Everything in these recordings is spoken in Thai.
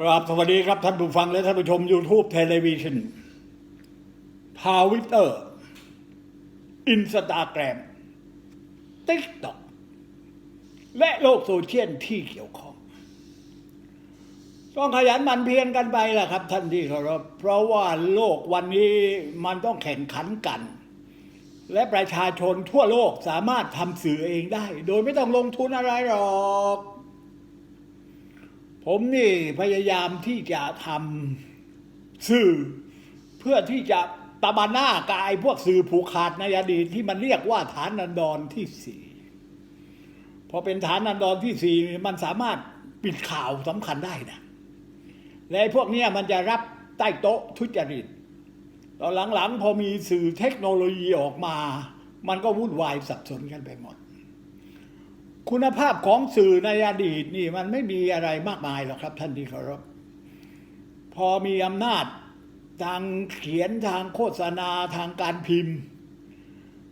ครับสวัสดีครับท่านผู้ฟังและท่านผู้ชม YouTube เทเลวิชันทาวิตเตอร์อินสตาแกรมติ๊กต็อกและโลกโซเชียลที่เกี่ยวข้อง ต้องขยันมันเพียรกันไปแหละครับ ท่านที่เคารพเพราะว่าโลกวันนี้มันต้องแข่งขันกัน และประชาชนทั่วโลกสามารถทำสื่อเองได้ โดยไม่ต้องลงทุนอะไรหรอก ผมนี่พยายามที่จะทำสื่อ เพื่อที่จะตะบันหน้ากายพวกสื่อผูกขาดในอดีตที่มันเรียกว่าฐานันดรที่สี่พอเป็นฐานันดรที่สี่มันสามารถปิดข่าวสำคัญได้นะและพวกนี้มันจะรับใต้โต๊ะทุจริตตอนหลังๆ พอมีสื่อเทคโนโลยีออกมา มันก็วุ่นวายสับสนกันไปหมด คุณภาพของสื่อในอดีตนี่มันไม่มีอะไรมากมายหรอกครับ ท่านที่เคารพพอมีอำนาจทางเขียนทางโฆษณาทางการพิมพ์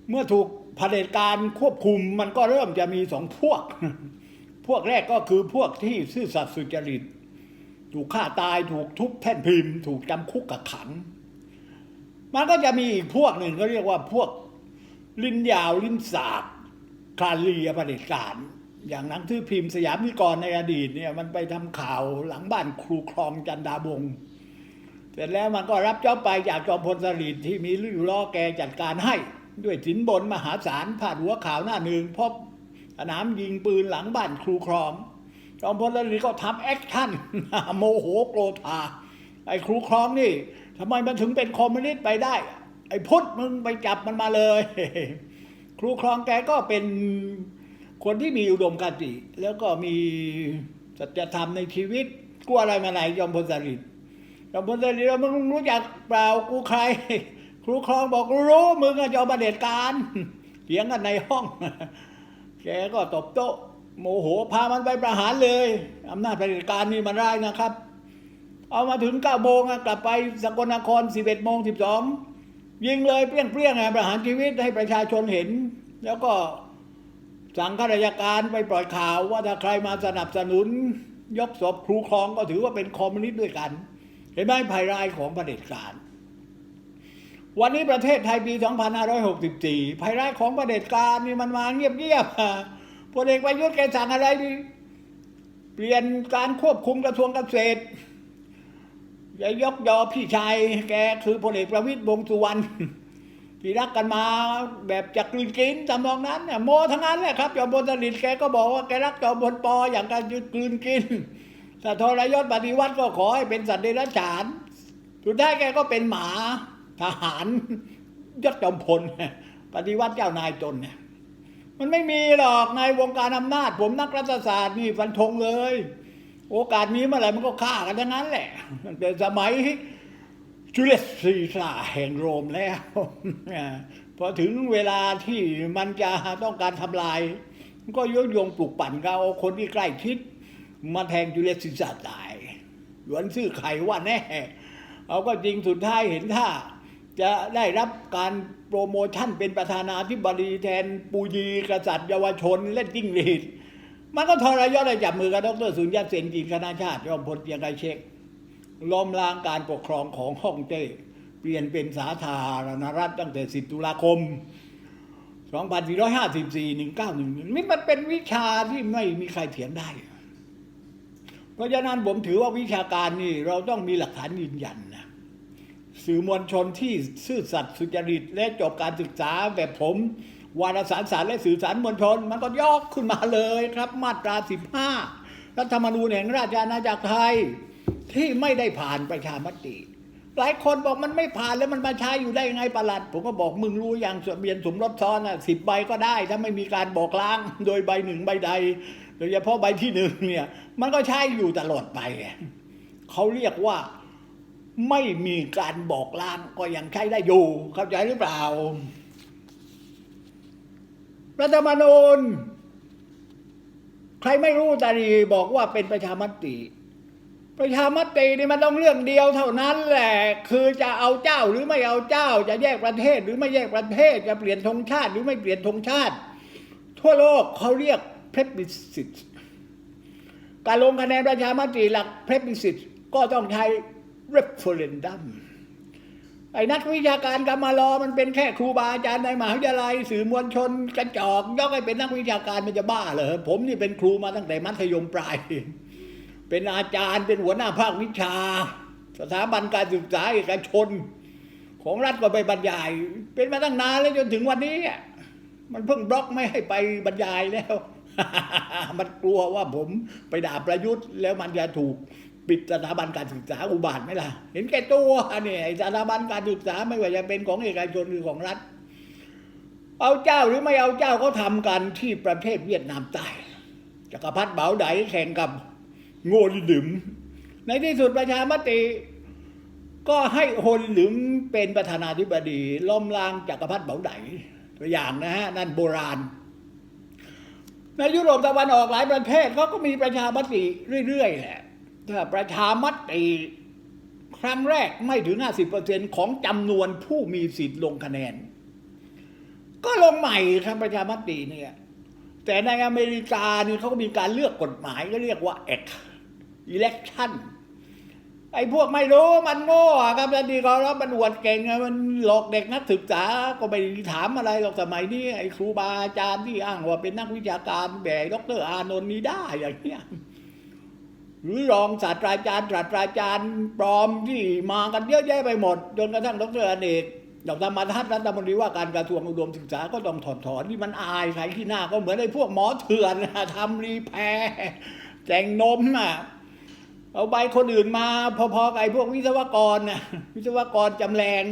เมื่อถูกเผด็จการควบคุมมันก็เริ่มจะมีสองพวก พวกแรกก็คือพวกที่ซื่อสัตย์สุจริต ถูกฆ่าตายถูกทุบแท่นพิมพ์ ถูกจำคุกกักขัง มันก็จะมีอีกพวกหนึ่งก็เรียกว่าพวกลิ้นยาวลิ้นสาก คลาลีอเผด็จการอย่างหนังสือพิมพ์สยามนิกรในอดีตเนี่ยมันไปทำข่าวหลังบ้านครูคลองจันดาบงเสร็จแล้วมันก็รับเจ้าไปจากจอมพลสฤษดิ์ที่มีลื่ล้อแกจัดการให้ ด้วยสินบนมหาศาลผ่านหัวข่าวหน้าหนึ่งพบสนามยิงปืนหลังบ้านครูคลอง จอมพลสฤษดิ์ก็ทำแอคชั่นโมโหโกรธาไอ้ครูคลองนี่ทำไมมันถึงเป็นคอมมิวนิสต์ไปได้ ไอ้พุทธมึงไปจับมันมาเลย ครูคลองแกก็เป็นคนที่มีอุดมการณ์แล้วก็มีสัจธรรมในชีวิตกลัวอะไรมาไหนจอมพลสฤษดิ์จอมพลสฤษดิ์มึงรู้จักเปล่ากูใคร ครูคลองบอกรู้มึงอะจอมประเด็จการเถียงกันในห้องแกก็ตบโต๊ะโมโหพามันไปประหารเลยอำนาจประเด็จการนี่มันร้ายนะครับ เอามาถึงเก้าโมงอะกลับไปสกลนครสิบเอ็ดโมงสิบสอง ยิงเลยเปรี้ยงเปรี้ยงๆอะประหารชีวิตให้ประชาชนเห็น แล้วก็สั่งข้าราชการไปปล่อยข่าวว่าถ้าใครมาสนับสนุน ยกศพครูคลองก็ถือว่าเป็นคอมมิวนิสต์ด้วยกัน เห็นไหมภัยร้ายของประเผด็จการ วันนี้ประเทศไทยปี 2564 ภัยร้ายของประเผด็จการนี่มันมาเงียบๆอะพลเอกประยุทธ์แกสั่งอะไรดีเปลี่ยนการควบคุมกระทรวงเกษตร อย่ายกยอพี่ชายแกคือพลเอกประวิตยวงสุวรรณที่รักกันมาแบบจะกลืนกินทำนองนั้นเนี่ยโมทั้งนั้นแหละครับจอมพลสฤษดิ์แกก็บอกว่าแกรักจอมพลปออย่างการกลืนกินถ้าทรยศปฏิวัติก็ขอให้เป็นสัตว์เดรัจฉานสุดท้ายแกก็เป็นหมาทหารยศจอมพลปฏิวัติเจ้านายจนเนี่ยมันไม่มีหรอกในวงการอำนาจ ผมนักรัฐศาสตร์นี่ฟันธงเลย โอกาสนี้เมื่อไหร่มันก็ฆ่ากันทั้งนั้นแหละแต่สมัยจูเลสซีซ่าแห่งโรมแล้วพอถึงเวลาที่มันจะต้องการทำลาย ก็ยกยงปลุกปั่นเขาเอาคนที่ใกล้ชิด มาแทงจูเลสซีซ่าตายหยวนซื่อไขว่าแน่เอาก็จริงสุดท้ายเห็นท่าจะได้รับการโปรโมชั่นเป็นประธานาธิบดีแทนปูยีกษัตริย์เยาวชนเล่นจิ้งหรีด มันก็ทรยศได้จับมือกับดรสุญญาเซนจีนคณะชาติยอมพลเกียงไกรเช็คล้มล้างการปกครองของฮ่องเต้เปลี่ยนเป็นสาธารณรัฐตั้งแต่ 10 ตุลาคม 2454 1911นี่มันเป็นวิชาที่ไม่มีใครเถียงได้ เพราะฉะนั้นผมถือว่าวิชาการนี่เราต้องมีหลักฐานยืนยันนะสื่อมวลชนที่ซื่อสัตย์สุจริตและจบการศึกษาแบบผม วารสารสารและสื่อสารมวลชน มันก็ยกขึ้นมาเลยครับ มาตรา 15 รัฐธรรมนูญแห่งราชอาณาจักรไทยที่ไม่ได้ผ่านประชามติ หลายคนบอกมันไม่ผ่านแล้วมันมาใช้อยู่ได้ยังไงประหลัด ผมก็บอกมึงรู้อย่างทะเบียนสมรสซ้อนอะสิบใบก็ได้ ถ้าไม่มีการบอกล้างโดยใบหนึ่งใบใดโดยเฉพาะใบที่หนึ่งเนี่ยมันก็ใช้อยู่ตลอดไปเขาเรียกว่าไม่มีการบอกล้างก็ยังใช้ได้อยู่เข้าใจหรือเปล่า รัฐธรรมนูญ ใครไม่รู้ตาดีบอกว่าเป็นประชามติ ประชามตินี่มันต้องเรื่องเดียวเท่านั้นแหละ คือจะเอาเจ้าหรือไม่เอาเจ้า จะแยกประเทศหรือไม่แยกประเทศ จะเปลี่ยนธงชาติหรือไม่เปลี่ยนธงชาติ ทั่วโลกเขาเรียกเพลบิสิตการลงคะแนนประชามติหลักเพรบิสิตก็ต้องใช้ referendum ไอ้นักวิชาการกรรมารอมันเป็นแค่ครูบาอาจารย์ในมหาวิทยาลัยสื่อมวลชนกระจอกยกให้เป็นนักวิชาการมันจะบ้าเหรอผมนี่เป็นครูมาตั้งแต่มัธยมปลาย เป็นอาจารย์เป็นหัวหน้าภาควิชา สถาบันการศึกษาเอกชน ของรัฐก็ไปบรรยาย เป็นมาตั้งนานแล้วจนถึงวันนี้ มันเพิ่งบล็อกไม่ให้ไปบรรยายแล้ว มันกลัวว่าผมไปด่าประยุทธ์แล้วมันจะถูก ปิดสถาบันการศึกษาอุบาทไหมล่ะ เห็นแก่ตัวเนี่ยสถาบันการศึกษาไม่ว่าจะเป็นของเอกชนหรือของรัฐ เอาเจ้าหรือไม่เอาเจ้าเขาทำกันที่ประเทศเวียดนามใต้จักรพรรดิเบาไดแข่งกับโงลิดึมในที่สุดประชามติ ก็ให้โฮลิดึมเป็นประธานาธิบดีล้มล้างจักรพรรดิเบาไดตัวอย่างนะฮะนั่นโบราณในยุโรปตะวันออกหลายประเทศเขาก็มีประชามติเรื่อยๆแหละ ถ้าประชามติครั้งแรกไม่ถึง 50%ของจำนวนผู้มีสิทธิ์ลงคะแนน ก็ลงใหม่ครับประชามติเนี่ย แต่ในอเมริกานี่เขาก็มีการเลือกกฎหมายก็เรียกว่า act election ไอ้พวกไม่รู้มันโง่ครับแล้วดีก็รับมันอวดเก่งมันหลอกเด็กนักศึกษาก็ไม่ถามอะไรหรอกสมัยนี้ไอ้ครูบาอาจารย์ที่อ้างว่าเป็นนักวิชาการแบบดรอานนท์นี้ได้อย่างเงี้ย หรือรองศาสตราจารย์ศาสตราจารย์ปลอมที่มากันเยอะแยะไปหมด จนกระทั่งดรอเนกดอกธรรมทัศน์รัฐมนตรีว่าการกระทรวงอุดมศึกษาก็ต้องถอดถอนที่มันอายใครที่หน้าก็เหมือนไอ้พวกหมอเถื่อนทำรีแพรแจงนมอะเอาใบคนอื่นมาพอๆกับไอ้พวกวิศวกรนะวิศวกรจำแรง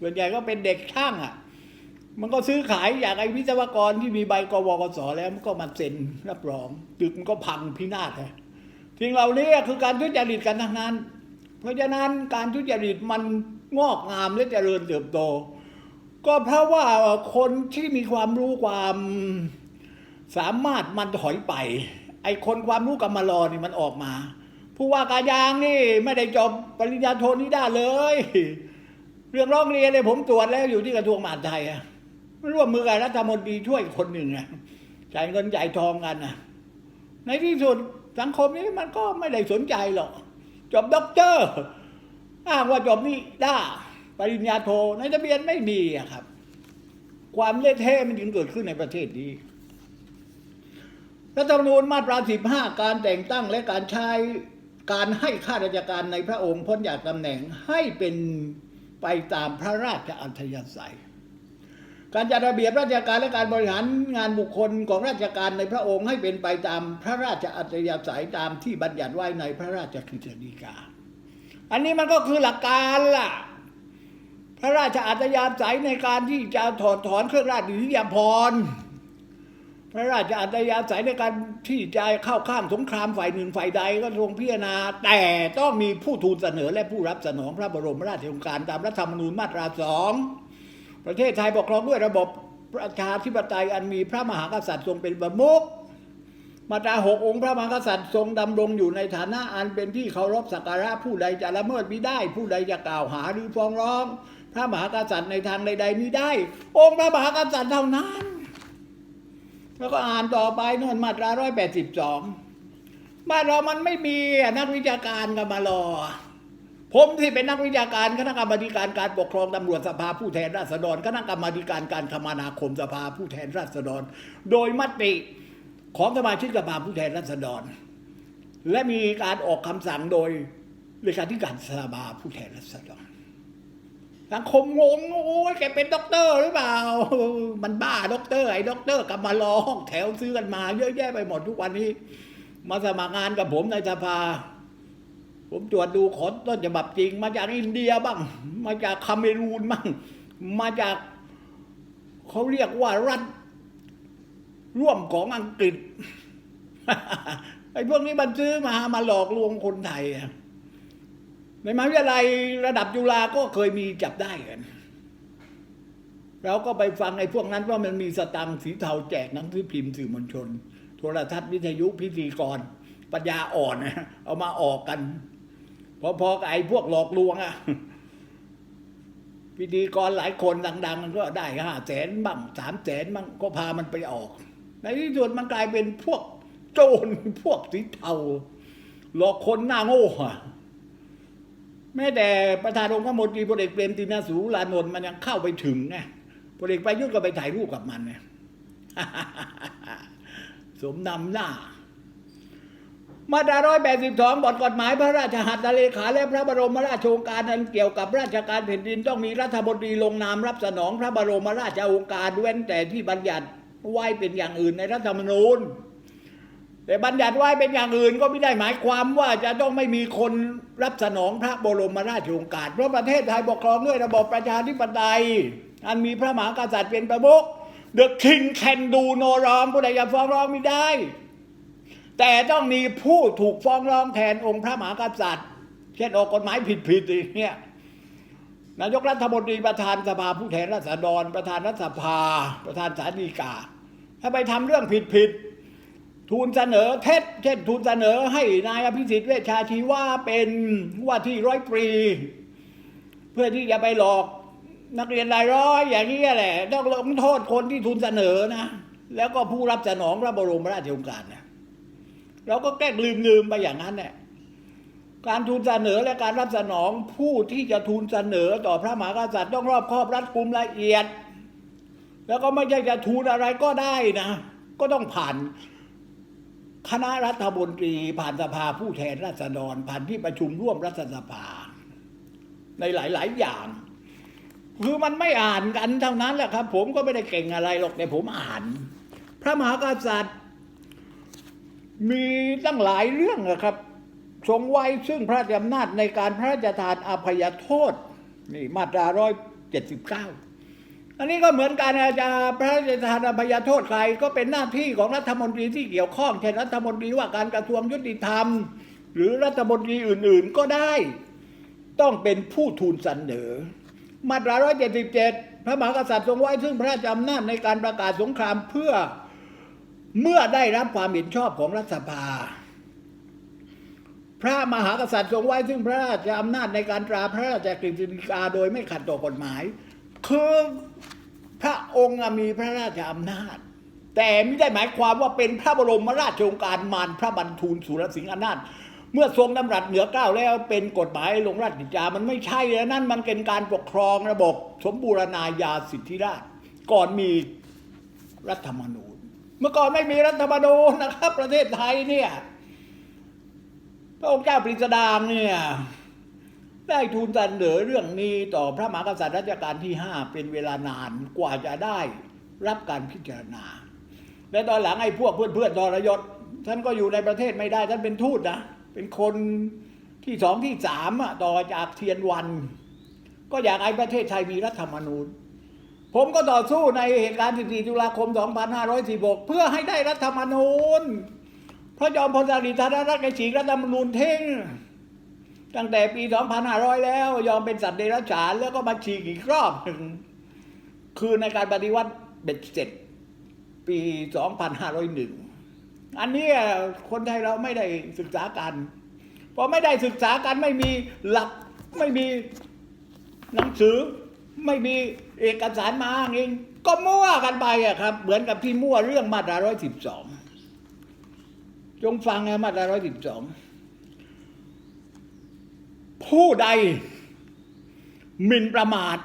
ส่วนใหญ่ก็เป็นเด็กช่างอะ มันก็ซื้อขายอยากไอ้วิศวกรที่มีใบกวกสแล้วมันก็มาเซ็นรับรองตึกมันก็พังพินาศเลย สิ่งเหล่านี้คือการทุจริตกันทั้งนั้น เพราะฉะนั้นการทุจริตมันงอกงามและเจริญเติบโต ก็เพราะว่าคนที่มีความรู้ความสามารถมันถอยไป ไอ้คนความรู้กรรมารอนี่มันออกมา ผู้ว่าการยางนี่ไม่ได้จบปริญญาโทนี่ได้เลย เรื่องร้องเรียนเลยผมตรวจแล้วอยู่ที่กระทรวงมหาดไทยอะร่วมมือกับรัฐมนตรีช่วยคนหนึ่งอะจ่ายเงินจ่ายทองกันนะในที่สุด สังคมนี้มันก็ไม่ได้สนใจหรอก จบด็อกเตอร์อ้างว่าจบนี่ได้ปริญญาโทในทะเบียนไม่มีอะครับ ความเละเทะมันจึงเกิดขึ้นในประเทศนี้รัฐธรรมนูญมาตรา 15 การแต่งตั้งและการใช้การให้ข้าราชการในพระองค์พ้นจากตำแหน่งให้เป็นไปตามพระราชอัธยาศัย การจัดระเบียบราชการและการบริหารงานบุคคลของราชการในพระองค์ให้เป็นไปตามพระราชอัธยาศัยตามที่บัญญัติไว้ในพระราชกฤษฎีกา อันนี้มันก็คือหลักการล่ะ พระราชอัธยาศัยในการที่จะถอดถอนเครื่องราชอิทธิยาภรณ์พระราชอัธยาศัยในการที่จะเข้าข้ามสงครามฝ่ายหนึ่งฝ่ายใดก็ทรงพิจารณา แต่ต้องมีผู้ทูลเสนอและผู้รับสนองพระบรมราชโองการตามรัฐธรรมนูญมาตราสอง ประเทศไทยปกครองด้วยระบบประชาธิปไตยอันมีพระมหากษัตริย์ทรงเป็นประมุขมาตราหกองค์พระมหากษัตริย์ทรงดำรงอยู่ในฐานะอันเป็นที่เคารพสักการะผู้ใดจะละเมิดมิได้ ผู้ใดจะกล่าวหาหรือฟ้องร้อง พระมหากษัตริย์ในทางใดๆมิได้ องค์พระมหากษัตริย์เท่านั้น แล้วก็อ่านต่อไปน่นมาตราร้อยแปดสิบสองบ้านเรามันไม่มีนักวิชาการกันมารอ ผมที่เป็นนักวิชาการคณะกรรมาธิการการปกครองตำรวจสภาผู้แทนราษฎรคณะกรรมาธิการการคมนาคมสภาผู้แทนราษฎร โดยมติของสมาชิกสภาผู้แทนราษฎร และมีการออกคำสั่งโดยเลขาธิการสภาผู้แทนราษฎรสังคมงงโอ้ยแกเป็นด็อกเตอร์หรือเปล่า มันบ้าด็อกเตอร์ไอ้ด็อกเตอร์กลับมาร้องแถวซื้อกันมา เยอะแยะไปหมดทุกวันนี้ มาสมัครงานกับผมในสภา ผมตรวจดูขอต้นฉบับจริง มาจากอินเดียบ้าง มาจากคาเมรูนบ้าง มาจากเขาเรียกว่ารัฐ ร่วมของอังกฤษไอ้พวกนี้มันซื้อมามาหลอกลวงคนไทยในมหาวิทยาลัยระดับจุฬาก็เคยมีจับได้กันเราก็ไปฟังไอ้พวกนั้นว่ามันมีสตังสีเทาแจกหนังสือพิมพ์สื่อมวลชน โทรทัศน์วิทยุพิธีกรปัญญาอ่อนเอามาออกกัน พอๆกับไอ้พวกหลอกลวงอะพิธีกรหลายคนดังๆมันก็ได้ห้าแสนบ้างสามแสนบ้างก็พามันไปออก ในที่สุดมันกลายเป็นพวกโจรพวกสีเทาหลอกคนหน้าโง่อะแม้แต่ประธานองค์มนตรีพลเอกเปรมตินาสูรานนท์มันยังเข้าไปถึงไงพลเอกประยุทธ์ก็ไปถ่ายรูปกับมันไงสมนำหน้า มาตราร้อยแปดสิบสองบทกฎหมายพระราชหัตถเลขา และพระบรมราชโองการนั้นเกี่ยวกับราชการแผ่นดินต้องมีรัฐมนตรีลงนามรับสนองพระบรมราชโองการเว้นแต่ที่บัญญัติไว้เป็นอย่างอื่นในรัฐธรรมนูญ แต่บัญญัติไว้เป็นอย่างอื่นก็ไม่ได้หมายความว่าจะต้องไม่มีคนรับสนองพระบรมราชโองการเพราะประเทศไทยปกครองด้วยระบอบประชาธิปไตย อันมีพระมหากษัตริย์เป็นประมุข The King can do no wrong ผู้ใดจะฟ้องร้องไม่ได้ แต่ต้องมีผู้ถูกฟ้องร้องแทนองค์พระมหากษัตริย์ เช่นออกกฎหมายผิดๆอย่างเงี้ยนายกรัฐมนตรีประธานสภาผู้แทนราษฎร ประธานรัฐสภา ประธานศาลฎีกา ถ้าไปทำเรื่องผิดๆทูลเสนอเท็จเช่นทูลเสนอให้นายอภิสิทธิ์เวชชาชีว่าเป็นว่าที่ร้อยตรี เพื่อที่จะไปหลอกนักเรียนรายร้อยอย่างนี้แหละต้องลงโทษคนที่ทูลเสนอนะ แล้วก็ผู้รับสนองพระบรมราชโองการเนี่ย เราก็แกล้งลืมๆไปอย่างนั้นแหละการทูลเสนอและการรับสนองผู้ที่จะทูลเสนอต่อพระมหากษัตริย์ต้องรอบคอบรัดกุมละเอียด แล้วก็ไม่ใช่จะทูลอะไรก็ได้นะ ก็ต้องผ่านคณะรัฐมนตรีผ่านสภาผู้แทนราษฎร ผ่านที่ประชุมร่วมรัฐสภา ในหลาย ๆ อย่าง คือมันไม่อ่านกันเท่านั้นแหละครับ ผมก็ไม่ได้เก่งอะไรหรอกแต่ผมอ่าน พระมหากษัตริย์ มีตั้งหลายเรื่องนะครับ ทรงไว้ซึ่งพระราชอำนาจในการพระราชทานอภัยโทษนี่มาตราร้อยเจ็ดสิบเก้าอันนี้ก็เหมือนการอาจารย์พระราชทานอภัยโทษใครก็เป็นหน้าที่ของรัฐมนตรีที่เกี่ยวข้องเช่นรัฐมนตรีว่าการกระทรวงยุติธรรม หรือรัฐมนตรีอื่น ๆก็ได้ ต้องเป็นผู้ทูลเสนอ มาตรา 177 พระมหากษัตริย์ทรงไว้ซึ่งพระราชอำนาจในการประกาศสงครามเพื่อ เมื่อได้รับความเห็นชอบของรัฐสภา พระมหากษัตริย์ทรงไว้ซึ่งพระราชอำนาจในการตราพระราชกฤษฎีกาโดยไม่ขัดต่อกฎหมาย คือพระองค์มีพระราชอำนาจ แต่ไม่ได้หมายความว่าเป็นพระบรมราชโองการมารพระบรรทูลสุรสิงห์อำนาจเมื่อทรงดำรัสเหนือเก้าแล้วเป็นกฎหมายลงราชกิจจามันไม่ใช่แล้วนั่นมันเป็นการปกครองระบบสมบูรณาญาสิทธิราชก่อนมีรัฐธรรมนูญ เมื่อก่อนไม่มีรัฐธรรมนูญนะครับ ประเทศไทยเนี่ยพระองค์เจ้าปริสดามเนี่ยได้ทูลเสนอเรื่องนี้ต่อพระมหากษัตริย์รัชกาลที่ห้าเป็นเวลานานกว่าจะได้รับการพิจารณา และตอนหลังไอ้พวกเพื่อนเพื่อนๆทรยศท่านก็อยู่ในประเทศไม่ได้ท่านเป็นทูตนะเป็นคนที่สองที่สามต่อจากเทียนวัน ก็อยากให้ประเทศไทยมีรัฐธรรมนูญ ผมก็ต่อสู้ในเหตุการณ์ 14 ตุลาคม 2516เพื่อให้ได้รัฐธรรมนูญ พระจอมพลสฤษดิ์ธนรัตน์กฉีกรัฐธรรมนูญทิ้งตั้งแต่ปี 2500 แล้ว ยอมเป็นสัตว์เดรัจฉานแล้วก็มาฉีกอีกรอบหนึ่ง คือในการปฏิวัติเบ็ดเสร็จปี 2501 อันนี้คนไทยเราไม่ได้ศึกษากันพอไม่ได้ศึกษากันไม่มีหลักไม่มีหนังสือไม่มี เอกสารมาอ้างเองก็มั่วกันไปอะครับ เหมือนกับที่มั่วเรื่องมาตรา112จงฟังนะมาตรา112ผู้ใดหมิ่นประมาท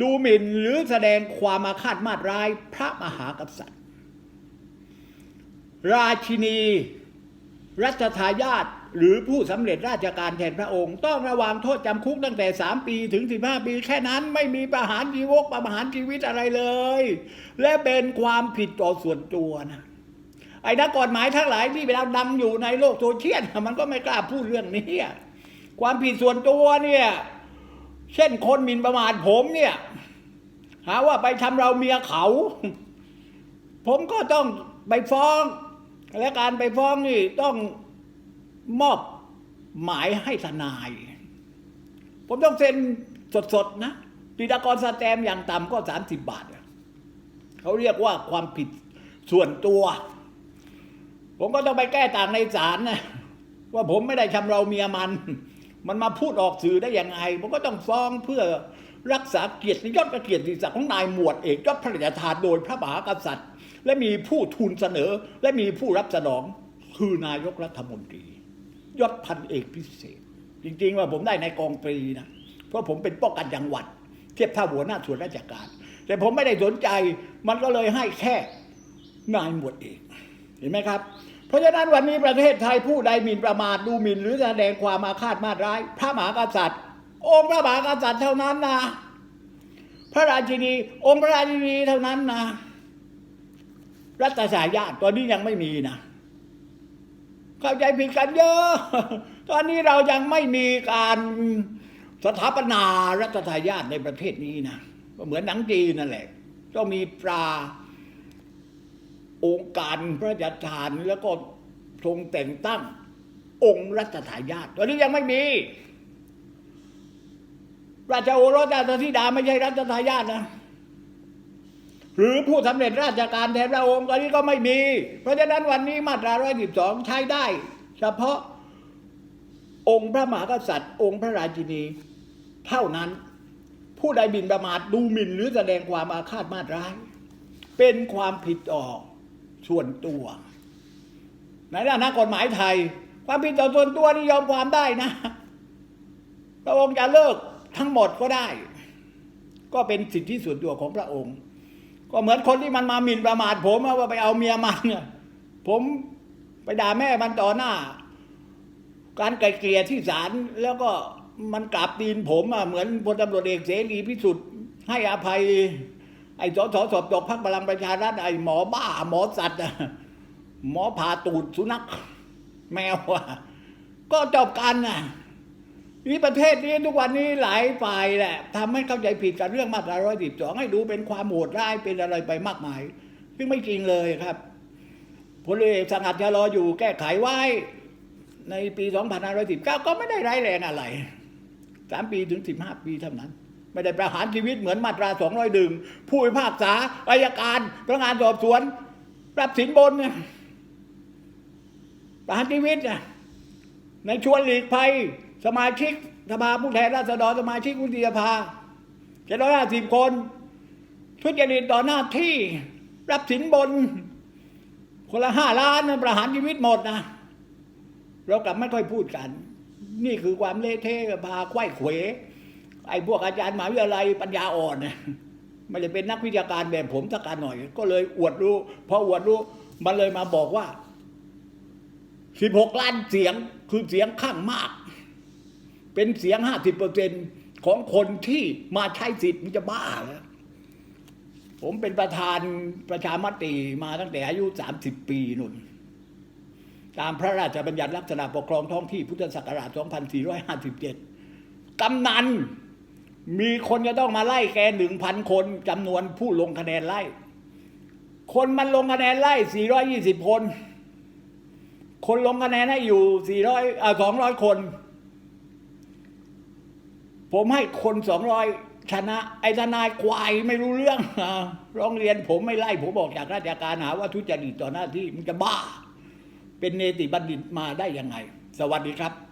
ดูหมิ่นหรือแสดงความอาฆาตมาตร้ายพระมหากษัตริย์ ราชินี รัชทายาทหรือผู้สำเร็จราชการแทนพระองค์ ต้องระวังโทษจำคุกตั้งแต่ 3 ปีถึง 15 ปี แค่นั้นไม่มีประหารชีวกประหารชีวิตอะไรเลย และเป็นความผิดต่อส่วนตัวนะไอ้นักกฎหมายทั้งหลายที่เวลาดังอยู่ในโลกโซเชียลมันก็ไม่กล้าพูดเรื่องนี้ความผิดส่วนตัวเนี่ยเช่นคนหมิ่นประมาทผมเนี่ย หาว่าไปทำเราเมียเขา ผมก็ต้องไปฟ้อง และการไปฟ้องนี่ต้อง มอบหมายให้ทนาย ผมต้องเซ็นสดๆนะปีดากรสแตมอย่างต่ำก็สามสิบบาท เขาเรียกว่าความผิดส่วนตัว ผมก็ต้องไปแก้ต่างในศาลนะว่าผมไม่ได้ชำเราเมียมัน มันมาพูดออกสื่อได้ยังไง ผมก็ต้องฟ้องเพื่อรักษาเกียรติยศเกียรติศักดิ์ของนายหมวดเอกยศพระราชทานโดยพระมหากษัตริย์ และมีผู้ทูลเสนอ และมีผู้รับสนองคือนายกรัฐมนตรี ยศพันเอกพิเศษ จริงๆว่าผมได้ในกองตรีนะ เพราะผมเป็นป้องกันจังหวัด เทียบเท่าหัวหน้าส่วนราชการ แต่ผมไม่ได้สนใจมันก็เลยให้แค่นายหมวดเอกเห็นไหมครับ เพราะฉะนั้นวันนี้ประเทศไทยผู้ใดหมิ่นประมาทดูหมิ่นหรือแสดงความอาฆาตมาร้าย พระมหากษัตริย์ องค์พระมหากษัตริย์เท่านั้นนะพระราชินี องค์พระราชินีเท่านั้นนะรัฐสายาติตอนนี้ยังไม่มีนะ เข้าใจผิดกันเยอะ ตอนนี้เรายังไม่มีการสถาปนารัฐทายาทในประเทศนี้นะเหมือนหนังจีนนั่นแหละต้องมีปลาองค์การพระราชทานแล้วก็ทรงแต่งตั้งองค์รัชทายาทตอนนี้ยังไม่มีราชโอรสราชธิดาไม่ใช่รัชทายาทนะ หรือผู้สำเร็จราชการแทนพระองค์ตอนนี้ก็ไม่มี เพราะฉะนั้นวันนี้มาตรา 112 ใช้ได้ เฉพาะองค์พระมหากษัตริย์ องค์พระราชินี เท่านั้น ผู้ใดบินประมาทดูหมิ่นหรือแสดงความอาฆาตมาตร้าย เป็นความผิดต่อส่วนตัว ในด้านนักกฎหมายไทย ความผิดต่อส่วนตัวนี่ยอมความได้นะพระองค์จะเลิกทั้งหมดก็ได้ ก็เป็นสิทธิส่วนตัวของพระองค์ ก็เหมือนคนที่มันมาหมิ่นประมาทผมว่าไปเอาเมียมันเนี่ยผมไปด่าแม่มันต่อหน้า การไกลเกลี่ยที่ศาลแล้วก็มันกราบตีนผมอะเหมือนพลตำรวจเอกเสรีพิสุทธิ์ให้อภัย ไอ้สสสอบตกพักพลังประชารัฐไอ้หมอบ้า หมอสัตว์หมอผ่าตูดสุนัข แมวอะก็จบกันน่ะ นี่ประเทศนี้ทุกวันนี้หลายฝ่ายแหละทำให้เข้าใจผิดกับเรื่องมาตรา112ให้ดูเป็นความโหดร้ายเป็นอะไรไปมากมาย ซึ่งไม่จริงเลยครับพลเอกสังกัดชะลออยู่แก้ไขไว้ ในปี 2519 ก็ไม่ได้ร้ายแรงอะไร 3 ปีถึง 15 ปีเท่านั้น ไม่ได้ประหารชีวิตเหมือนมาตรา 201ผู้พิพากษาอายการพนักงานสอบสวนรับสินบนประหารชีวิตนะในชวนหลีกภัย สมาชิกสภาผู้แทนราษฎรสมาชิกวุฒิสภาเจ็ดร้อยห้าสิบคนทุจริตต่อหน้าที่รับสินบน คนละห้าล้านนะประหารชีวิตหมดนะเรากลับไม่ค่อยพูดกัน นี่คือความเละเทะพาไขว้เขวไอ้พวกอาจารย์มหาวิทยาลัยปัญญาอ่อนนะไม่ได้เป็นนักวิชาการแบบผมสักการหน่อย ก็เลยอวดรู้พออวดรู้มันเลยมาบอกว่า16ล้านเสียงคือเสียงข้างมาก เป็นเสียง50%ของคนที่มาใช้สิทธิ์มันจะบ้าแล้วผมเป็นประธานประชามติมาตั้งแต่อายุ30ปีนุ่น ตามพระราชบัญญัติลักษณะปกครองท้องที่พุทธศักราช 2457 กำนันมีคนจะต้องมาไล่แกหนึ่งพันคนจำนวนผู้ลงคะแนนไล่ คนมันลงคะแนนไล่ 420 คน คนลงคะแนนให้อยู่400อ่า200 คน ผมให้คนสองร้อยชนะไอ้ทนายควายไม่รู้เรื่องร้องเรียนผมไม่ไล่ผมบอกจากราชการหาว่าทุจริตต่อหน้าที่มันจะบ้า เป็นเนติบัณฑิตมาได้ยังไง สวัสดีครับ